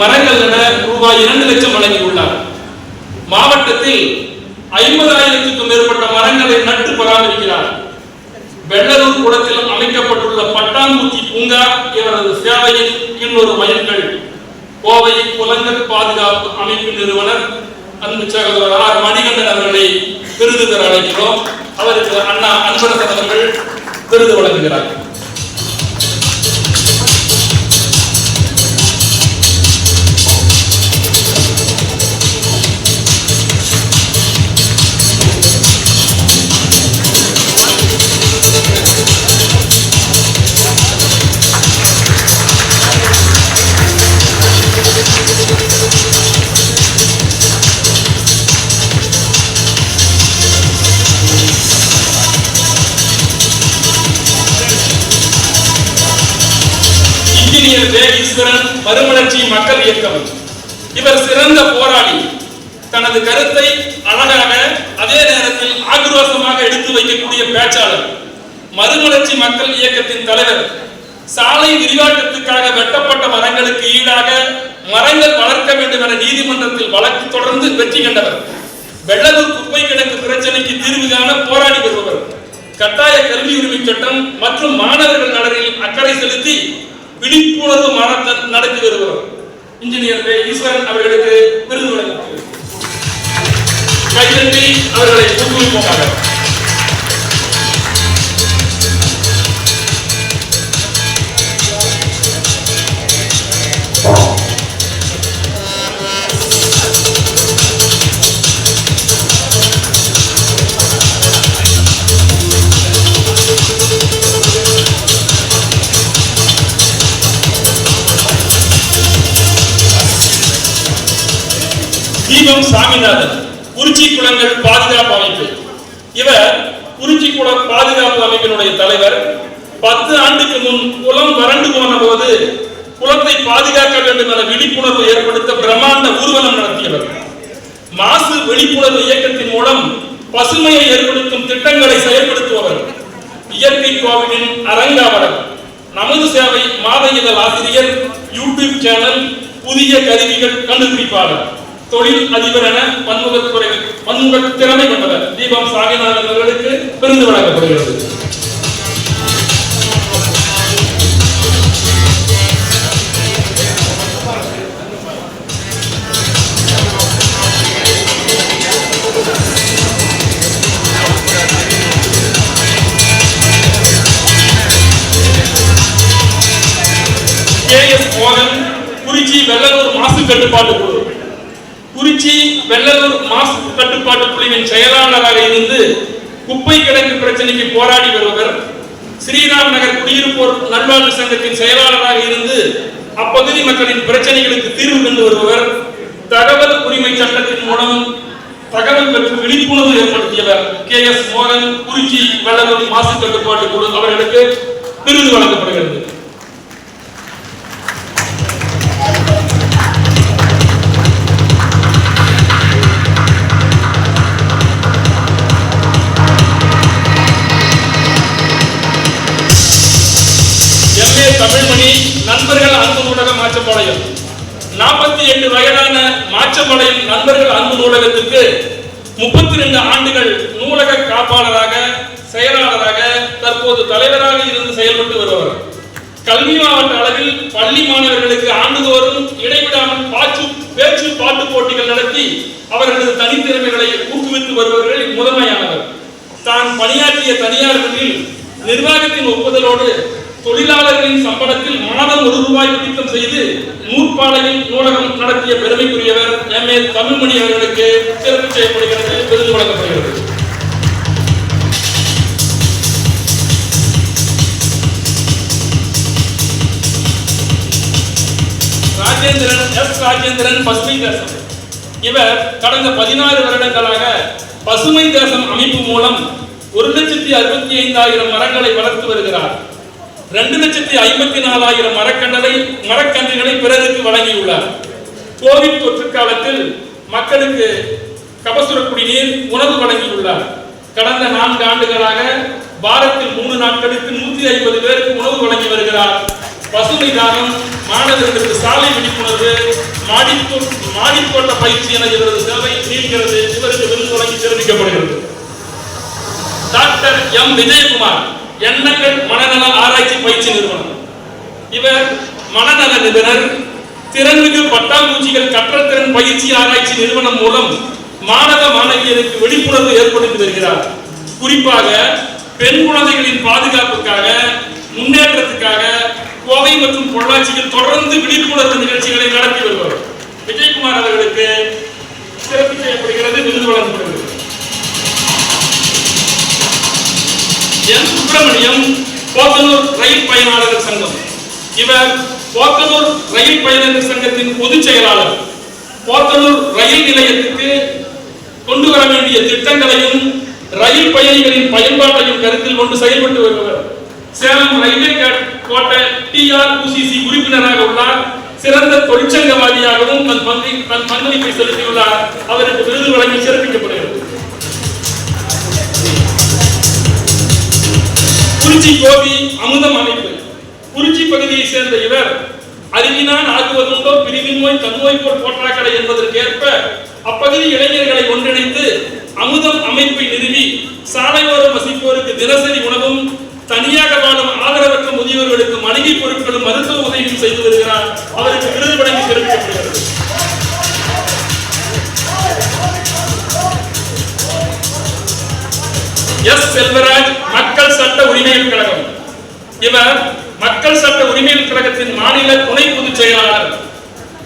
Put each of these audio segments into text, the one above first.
மரங்கள் என ரூபாய் இரண்டு லட்சம் வழங்கியுள்ளார். மாவட்டத்தில் ஐம்பதாயிரத்துக்கும் மேற்பட்ட மரங்களை நட்டு பராமரிக்கிறார். வெள்ளலூர் குளத்தில் அமைக்கப்பட்டுள்ள பட்டாம்பூச்சி பூங்கா இவரது சேவையில் இன்னொரு மைல்கள் கோவை குலங்கள் பாதுகாப்பு அமைப்பு நிறுவனர் அன்பு சகோதரர் ஆர் மணிகண்டன் அவர்களை விருது பெற அழைக்கிறோம். அவருக்கு அண்ணா அன்பரசன் அவர்கள் விருது வழங்குகிறார். இன்ஜினியர் வே ஈஸ்வரன் மறுமலர்ச்சி மக்கள் இயக்கம். இவர் சிறந்த போராளி. தனது கருத்தை அழகாக அதே நேரத்தில் ஆக்ரோசமாக எடுத்து வைக்கக்கூடிய பேச்சாளர். மறுமலர்ச்சி மக்கள் இயக்கத்தின் தலைவர். சாலை விரிவாக்கத்துக்காக வெட்டப்பட்ட மரங்களுக்கு ஈடாக மரங்கள் வளர்க்க வேண்டும் என நீதிமன்றத்தில் வழக்கு தொடர்ந்து வெற்றி கண்டவர். வெள்ளலூர் குப்பை கிடங்கு பிரச்சனைக்கு தீர்வு காண போராடி வருபவர். கட்டாய கல்வி உரிமை சட்டம் மற்றும் மாணவர்கள் நலனில் அக்கறை செலுத்தி விழிப்புணர்வு மாநாட்டம் நடத்தி வருகிறோம். இன்ஜினியர் ஈஸ்வரன் அவர்களுக்கு விருது வழங்கப்படுகிறது கைதட்டி அவர்களை ஊக்குவிப்போமாக. தீபம் சாமிநாதன் குறிச்சி குளங்கள் பாதுகாப்பு அமைப்பு. இவர் குறிச்சி குள பாதுகாப்பு அமைப்பினுடைய தலைவர். பத்து ஆண்டுக்கு முன் குளம் வறண்டு போன போது குளத்தை பாதுகாக்க வேண்டும் என விழிப்புணர்வு ஏற்படுத்த பிரம்மாண்ட ஊர்வலம் நடத்தியவர். மாசு விழிப்புணர்வு இயக்கத்தின் மூலம் பசுமையை ஏற்படுத்தும் திட்டங்களை செயல்படுத்துபவர். இயற்கை கோவிலின் அரங்காவலர் நமது சேவை மாத இதழ் ஆசிரியர் யூடியூப் சேனல் புதிய கருவிகள் கண்டுபிடிப்பாளர். தொழில் அதிபர் என பன்முகத்துறை பன்முக திறமை கொண்டவர் தீபம் சாமிநாதன் அவர்களுக்கு விருது வழங்கப்படுகிறது. கே எஸ் மோகன் குறிச்சி வெள்ளலூர் மாசு கட்டுப்பாட்டு குழு. வெள்ளலூர் மாசு கட்டுப்பாட்டு குழுவின் செயலாளராக இருந்து குப்பை கிடங்கு பிரச்சனைக்கு போராடி வருபவர் ஸ்ரீராம் நகர் குடியிருப்போர் நல்வாழ்வு சங்கத்தின் செயலாளராக இருந்து அப்பகுதி மக்களின் பிரச்சனைகளுக்கு தீர்வு கண்டு வருபவர் தகவல் உரிமை சட்டத்தின் மூலம் தகவல் பெற்று விழிப்புணர்வு ஏற்படுத்தியவர் கே எஸ் மோகன் குறிச்சி வெள்ளலூர் மாசு கட்டுப்பாட்டு குழு அவர்களுக்கு விருது வழங்கப்படுகிறது. ஆண்டுகள் நூலக காப்பாளராக செயலாளராக தற்போது தலைவராக இருந்து செயல்பட்டு வருபவர். கல்வி மாவட்ட அளவில் பள்ளி மாணவர்களுக்கு ஆண்டுதோறும் இடைவிடாமல் பாச்சு பேச்சு பாட்டு போட்டிகள் நடத்தி அவர்களது தனித்திறமைகளை ஊக்குவித்து வருபவர்களில் முதன்மையானவர் தான் பணியாற்றிய தனியார் பள்ளியில் நிர்வாகத்தின் ஒப்புதலோடு தொழிலாளர்களின் சம்பளத்தில் மாதம் ஒரு ரூபாய் பிடித்தம் செய்து நூற்பாலையில் நூலகம் நடத்திய பெருமைக்குரியவர் எம். ஏ. தமிழ்மணி அவர்களுக்கு சிறப்பு செய்யப்படுகிறது விருது வழங்கப்படுகிறது. ராஜேந்திரன் எஸ். ராஜேந்திரன் பசுமை தேசம். இவர் கடந்த பதினாறு வருடங்களாக பசுமை தேசம் அமைப்பு மூலம் ஒரு லட்சத்தி அறுபத்தி ஐந்தாயிரம் மரங்களை வளர்த்து வருகிறார். ரெண்டு லட்சத்தி ஐம்பத்தி நாலாயிரம் மரக்கண்டலை மரக்கன்றுகளை பிறருக்கு வழங்கியுள்ளார். கோவிட் தொற்று காலத்தில் மக்களுக்கு கபசுர குடிநீர் உணவு வழங்கியுள்ளார். கடந்த நான்கு ஆண்டுகளாக வாரத்தில் மூணு நாட்களுக்கு நூத்தி ஐம்பது பேருக்கு உணவு வழங்கி வருகிறார். பசுமை தானம் மாணவர்களுக்கு சாலை விழிப்புணர்வு மாடித்தோ மாடித்தோட்ட பயிற்சி என இவரது சேவை நீள்கிறது இவருக்கு விருது வழங்கி சிறப்பிக்கப்படுகிறது டாக்டர் எம். விஜயகுமார் எண்ணங்கள் மனநல ஆராய்ச்சி பயிற்சி நிறுவனம். இவர் மனநல நிபுணர் திறன்மிகு பட்டாம்பூச்சிகள் கற்றத்திறன் பயிற்சி ஆராய்ச்சி நிறுவனம் மூலம் மாணவ மாணவியருக்கு விழிப்புணர்வு ஏற்படுத்தி வருகிறார் குறிப்பாக பெண் குழந்தைகளின் பாதுகாப்புக்காக முன்னேற்றத்துக்காக கோவை மற்றும் பொள்ளாச்சியில் தொடர்ந்து விழிப்புணர்வு நிகழ்ச்சிகளை நடத்தி வருவார். விஜயகுமார் அவர்களுக்கு சிறப்பு செய்யப்படுகிறது விருது வழங்கப்படுகிறது. சுப்பிரமணியம் போத்தனூர் ரயில் பயனாளர்கள் சங்கம். இவர் போத்தனூர் ரயில் பயனாளர் சங்கத்தின் பொதுச் செயலாளர். போத்தனூர் ரயில் நிலையத்துக்கு கொண்டு வர வேண்டிய திட்டங்களையும் ரயில் பயணிகளின் பயன்பாட்டையும் கருத்தில் கொண்டு செயல்பட்டு வருபவர். சேலம் ரயில்வே கோட்டை டிஆர் UCC உறுப்பினராக உள்ளார். சிறந்த தொழிற்சங்கவாதியாகவும் தன் பங்கை தன் பங்களிப்பை செலுத்தியுள்ளார். அவருக்கு விருது வழங்கி சிறப்பிக்கப்படுகிறது. குறிச்சி கோபி அமுதம் அமைப்பு. குறிச்சி பகுதியை சேர்ந்த இவர் அறிவினான் ஆகுவதுண்டோ பிரிவின் நோய் தன்நோய் போல் போற்றாக்கடை என்பதற்கேற்ப அப்பகுதி இளைஞர்களை ஒன்றிணைந்து அமுதம் அமைப்பை நிறுவி சாலையோரம் வசிப்போருக்கு தினசரி உணவும் தனியாக வாழும் ஆதரவற்ற முதியோர்களுக்கு மளிகை பொருட்களும் மருத்துவ உதவியும் செய்து வருகிறார். அவருக்கு விருது வழங்கி தெரிவிக்கப்படுகிறது எஸ் செல்வராஜ் மக்கள் சட்ட உரிமைகள் கழகம். இவர் மக்கள் சட்ட உரிமைகள் கழகத்தின் மாநில துணை பொதுச் செயலாளர்.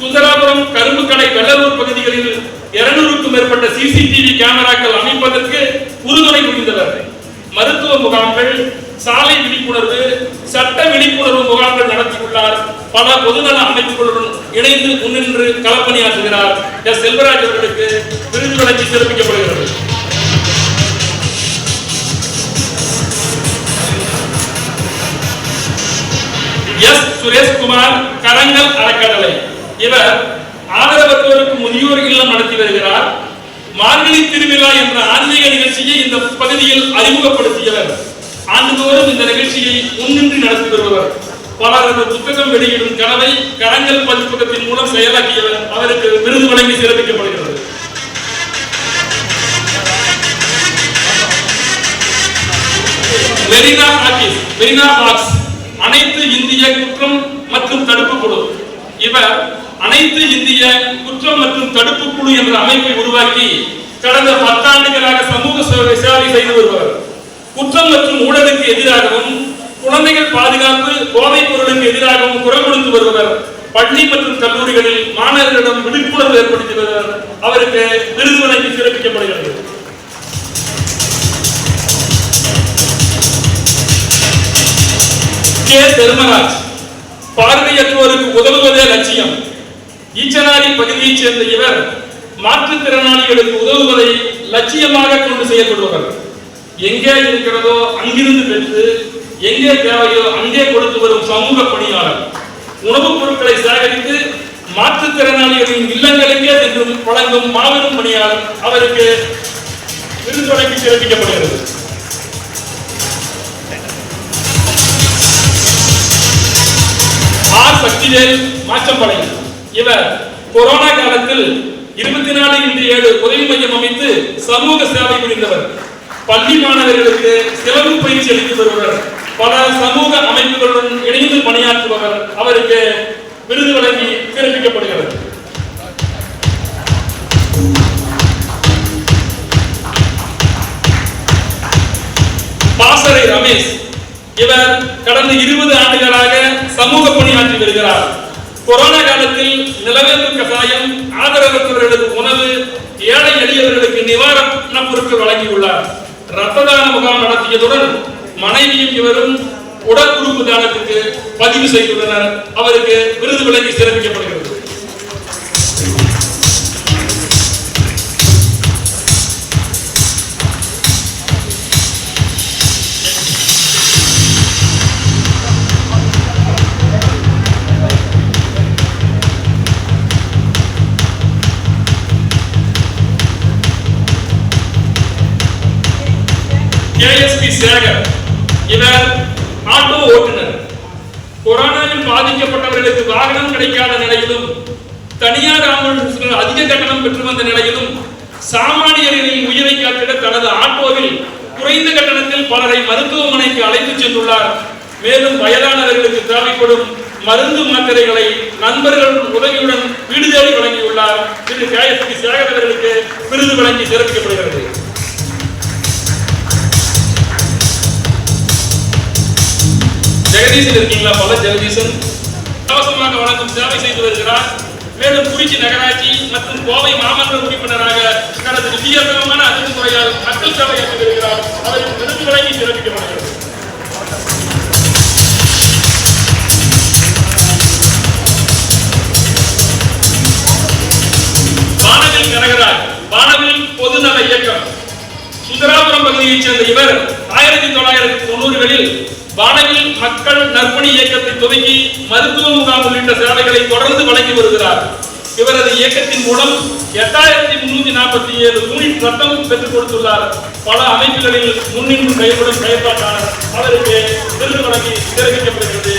சுந்தராபுரம் கரும்புக்கடை வெள்ளலூர் பகுதிகளில் இருநூறுக்கும் மேற்பட்ட சிசிடிவி கேமராக்கள் அமைப்பதற்கு உறுதுணை புரிந்தவர். மருத்துவ முகாம்கள் சாலை விழிப்புணர்வு சட்ட விழிப்புணர்வு முகாம்கள் நடத்தியுள்ளார். பல பொதுநல அமைப்புகளுடன் இணைந்து முன்னின்று களப்பணியாற்றுகிறார். எஸ். செல்வராஜ் அவர்களுக்கு விருது வழங்கி சிறப்பிக்கப்படுகிறது. என்ற ஆன்மீக நிகழ்ச்சியை இந்த பகுதியில் அறிமுகப்படுத்தியவர். ஆண்டுதோறும் இந்த நிகழ்ச்சியை முன்னின்று நடத்தி வருபவர். பலரது புத்தகம் வெளியிடும் கனவை கரங்கல் பதிப்பகத்தின் மூலம் செயலாக்கியவர். அவருக்கு விருது வழங்கி சிறப்பிக்கப்படுகிறது. மெரினா ஆபீஸ் மெரினா பாக்ஸ் அனைத்து இந்திய குற்றம் மற்றும் தடுப்பு குழு. இவர் அனைத்து இந்திய குற்றம் மற்றும் தடுப்பு குழு என்ற அமைப்பை உருவாக்கி கடந்த பத்தாண்டுகளாக சமூக சேவை சேவை செய்து வருபவர். குற்றம் மற்றும் ஊழலுக்கு எதிராகவும் குழந்தைகள் பாதுகாப்பு போதைப் பொருளுக்கு எதிராகவும் குரல் கொடுத்து வருபவர். பள்ளி மற்றும் கல்லூரிகளில் மாணவர்களிடம் விழிப்புணர்வு ஏற்படுத்தி வருவர் அவருக்கு விருது வழங்கி சிறப்பிக்கப்படுகிறது. கே. தர்மராஜ் பார்வையற்றோருக்கு உதவுவதே லட்சியம். ஈச்சனாரி பகுதியைச் சேர்ந்த இவர் மாற்றுத்திறனாளிகளுக்கு உதவுவதை லட்சியமாக கொண்டு செயல்படுவார்கள் எங்கே இருக்கிறதோ அங்கிருந்து பெற்று எங்கே தேவையோ அங்கே கொடுத்து வரும் சமூக பணியாளர். உணவுப் பொருட்களை சேகரித்து மாற்றுத்திறனாளிகளின் இல்லங்களுக்கே சென்று வழங்கும் மாபெரும் பணியாளர் அவருக்கு விருந்தொடங்கி சிறப்பிக்கப்படுகிறது. ஆர் சக்திவேல் மாச்சம்பாளையம். இவர் கொரோனா காலத்தில் இருபத்தி நாலு இன்று ஏழு உதவி மையம் அமைத்து சமூக சேவை புரிந்தவர். பள்ளி மாணவர்களுக்கு சிலவு பயிற்சி அளித்து வருபவர். பல சமூக அமைப்புகளுடன் இணைந்து பணியாற்றுபவர். அவருக்கு விருது வழங்கி சிறப்பிக்கப்படுகிறது. பாசறை ரமேஷ். இவர் கடந்த இருபது ஆண்டுகளாக சமூக பணியாற்றி வருகிறார். கொரோனா பொருட்கள் வழங்கியுள்ளார். ரத்த தான முகாம் நடத்தியதுடன் மனைவியும் இவரும் உடல் உறுப்பு தானத்துக்கு பதிவு செய்துள்ளனர். அவருக்கு விருது விலகி சிறப்பிக்கப்படுகிறது. சேகர் இவர் ஆட்டோ ஓட்டுநர். கொரோனாவில் பாதிக்கப்பட்டவர்களுக்கு வாகனம் கிடைக்காத நிலையிலும் தனியார் ஆம்புலன்ஸ்கள் அதிக கட்டணம் பெற்று வந்த நிலையிலும் சாமானியர்களின் உயிரை காத்திட தனது ஆட்டோவில் குறைந்த கட்டணத்தில் பலரை மருத்துவமனைக்கு அழைத்துச் சென்றுள்ளார். மேலும் வயதானவர்களுக்கு தேவைப்படும் மருந்து மாத்திரைகளை நண்பர்கள் உதவியுடன் வீடு தேடி வழங்கியுள்ளார் திரு கேஎஸ்பி சேகர் அவர்களுக்கு விருது வழங்கி சிறப்பிக்கப்படுகிறது. ஜெகதீசன் இருக்கீங்களா பல? ஜெகதீசன் இலவசமாக வழங்கும் சேவை செய்து வருகிறார். மேலும் குறிச்சி நகராட்சி மற்றும் கோவை மாமன்ற உறுப்பினராக தனது வித்தியாசமான அணுகுமுறையால் மக்கள் சேவை ஆற்றி வருகிறார். அவருக்கு விருது வழங்கி சிறப்பிக்கப்படுகிறது மக்கள் நற்பணி இயக்கத்தை துவங்கி மருத்துவ முகாம் உள்ளிட்ட சேவைகளை தொடர்ந்து வழங்கி வருகிறார். இவரது இயக்கத்தின் மூலம் எட்டாயிரத்தி முன்னூத்தி நாற்பத்தி ஏழு யூனிட் ரத்தம் பெற்றுக் கொடுத்துள்ளார். பல அமைப்புகளில் முன்னின்று செயல்படும் செயல்பாட்டாளர் அவருக்கு விருது வழங்கி தெரிவிக்கப்படுகிறது.